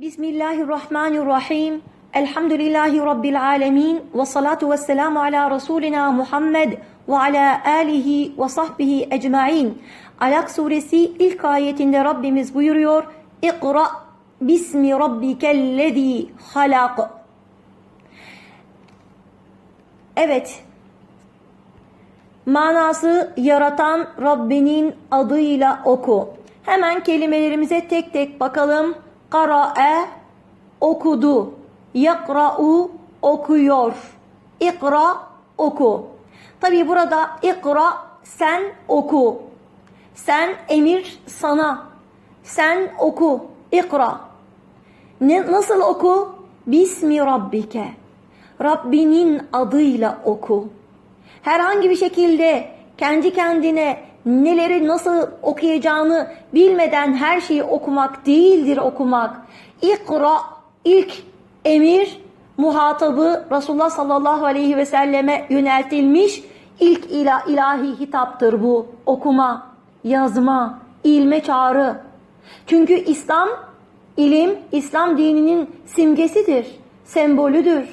Bismillahirrahmanirrahim. Elhamdülillahi Rabbil alemin. Ve salatu ve selamu ala Resulina Muhammed ve ala alihi ve sahbihi ecmain. Alak suresi ilk ayetinde Rabbimiz buyuruyor. İkra bismi rabbikellezi halak. Evet. Manası yaratan Rabbinin adıyla oku. Hemen kelimelerimize tek tek bakalım. Kara'e okudu. Yakra'u okuyor. İkra oku. Tabi burada ikra sen oku. Sen emir sana. Sen oku. İkra. Ne, nasıl oku? Bismi Rabbike. Rabbinin adıyla oku. Herhangi bir şekilde kendi kendine neleri nasıl okuyacağını bilmeden her şeyi okumak değildir okumak. İkra ilk emir muhatabı Resulullah sallallahu aleyhi ve selleme yöneltilmiş ilk ila, ilahi hitaptır bu. Okuma, yazma, ilme çağrı. Çünkü İslam ilim İslam dininin simgesidir, sembolüdür.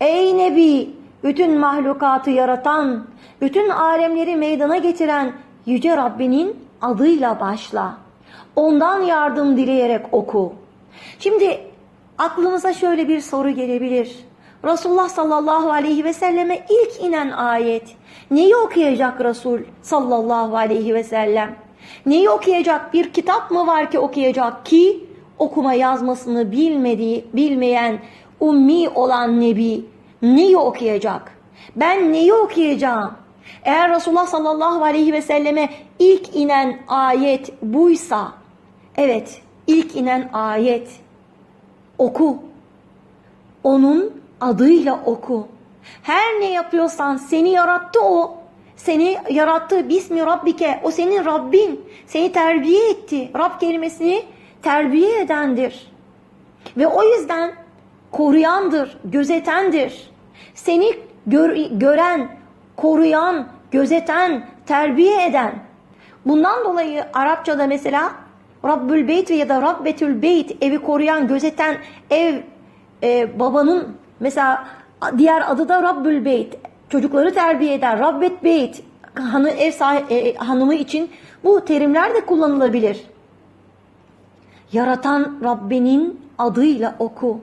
Ey Nebi, bütün mahlukatı yaratan, bütün alemleri meydana getiren Yüce Rabbinin adıyla başla. Ondan yardım dileyerek oku. Şimdi aklınıza şöyle bir soru gelebilir. Resulullah sallallahu aleyhi ve selleme ilk inen ayet. Neyi okuyacak Resul sallallahu aleyhi ve sellem? Neyi okuyacak? Bir kitap mı var ki okuyacak ki okuma yazmasını bilmediği, bilmeyen ummi olan nebi neyi okuyacak? Ben neyi okuyacağım? Eğer Resulullah sallallahu aleyhi ve selleme ilk inen ayet buysa, evet ilk inen ayet oku. Onun adıyla oku. Her ne yapıyorsan seni yarattı o. Seni yarattı Bismi Rabbike. O senin Rabbin. Seni terbiye etti. Rab kelimesini terbiye edendir. Ve o yüzden koruyandır, gözetendir. Seni gör, gören, koruyan, gözeten, terbiye eden. Bundan dolayı Arapçada mesela Rabbül Beyt ya da Rabbetül Beyt evi koruyan, gözeten ev e, babanın mesela diğer adı da Rabbül Beyt. Çocukları terbiye eden Rabbet Beyt hanı, ev sahibi, e, hanımı için bu terimler de kullanılabilir. Yaratan Rabbinin adıyla oku.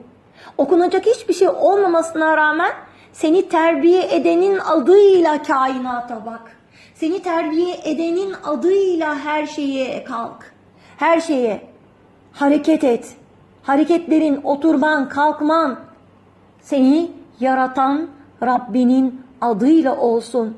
Okunacak hiçbir şey olmamasına rağmen seni terbiye edenin adıyla kainata bak. Seni terbiye edenin adıyla her şeye kalk. Her şeye hareket et. Hareketlerin, oturman, kalkman seni yaratan Rabbinin adıyla olsun.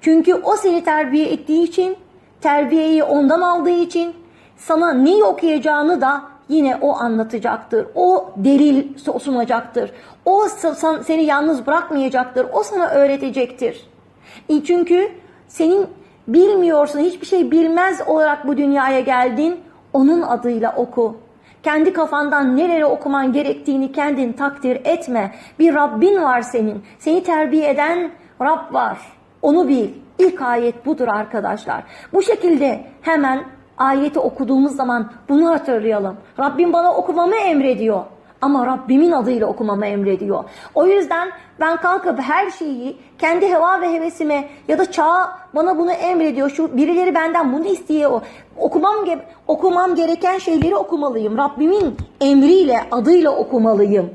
Çünkü o seni terbiye ettiği için, terbiyeyi ondan aldığı için sana neyi okuyacağını da yine o anlatacaktır. O delil sunacaktır. O seni yalnız bırakmayacaktır. O sana öğretecektir. Çünkü senin bilmiyorsun, hiçbir şey bilmez olarak bu dünyaya geldin. Onun adıyla oku. Kendi kafandan nereye okuman gerektiğini kendin takdir etme. Bir Rabbin var senin. Seni terbiye eden Rab var. Onu bil. İlk ayet budur arkadaşlar. Bu şekilde hemen ayeti okuduğumuz zaman bunu hatırlayalım. Rabbim bana okumamı emrediyor. Ama Rabbimin adıyla okumamı emrediyor. O yüzden ben kalkıp her şeyi kendi heva ve hevesime ya da çağa bana bunu emrediyor. Şu birileri benden bunu istiyor. Okumam okumam gereken şeyleri okumalıyım. Rabbimin emriyle, adıyla okumalıyım.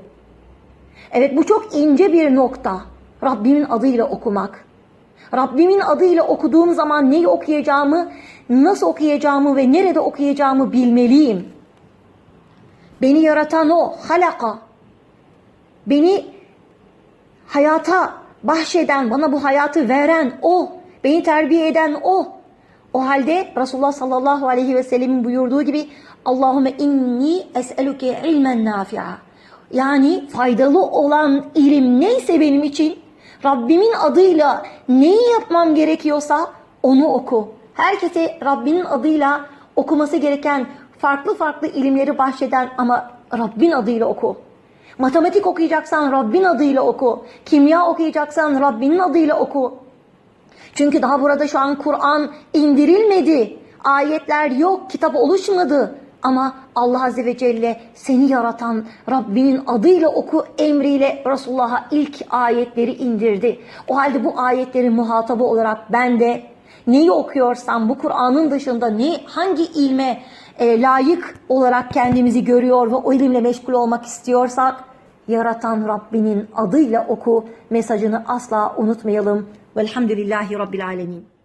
Evet bu çok ince bir nokta. Rabbimin adıyla okumak. Rabbimin adıyla okuduğum zaman neyi okuyacağımı, nasıl okuyacağımı ve nerede okuyacağımı bilmeliyim. Beni yaratan o, halaka. Beni hayata bahşeden, bana bu hayatı veren o. Beni terbiye eden o. O halde Resulullah sallallahu aleyhi ve sellemin buyurduğu gibi Allahümme inni es'eluke ilmen nafi'a. Yani faydalı olan ilim neyse benim için Rabbimin adıyla neyi yapmam gerekiyorsa onu oku. Herkese Rabbinin adıyla okuması gereken farklı farklı ilimleri bahşeden ama Rabbin adıyla oku. Matematik okuyacaksan Rabbin adıyla oku. Kimya okuyacaksan Rabbinin adıyla oku. Çünkü daha burada şu an Kur'an indirilmedi. Ayetler yok, kitap oluşmadı. Ama Allah Azze ve Celle seni yaratan Rabbinin adıyla oku emriyle Resulullah'a ilk ayetleri indirdi. O halde bu ayetlerin muhatabı olarak ben de neyi okuyorsam bu Kur'an'ın dışında ne hangi ilme e, layık olarak kendimizi görüyor ve o ilimle meşgul olmak istiyorsak yaratan Rabbinin adıyla oku mesajını asla unutmayalım. Velhamdülillahi Rabbil Alemin.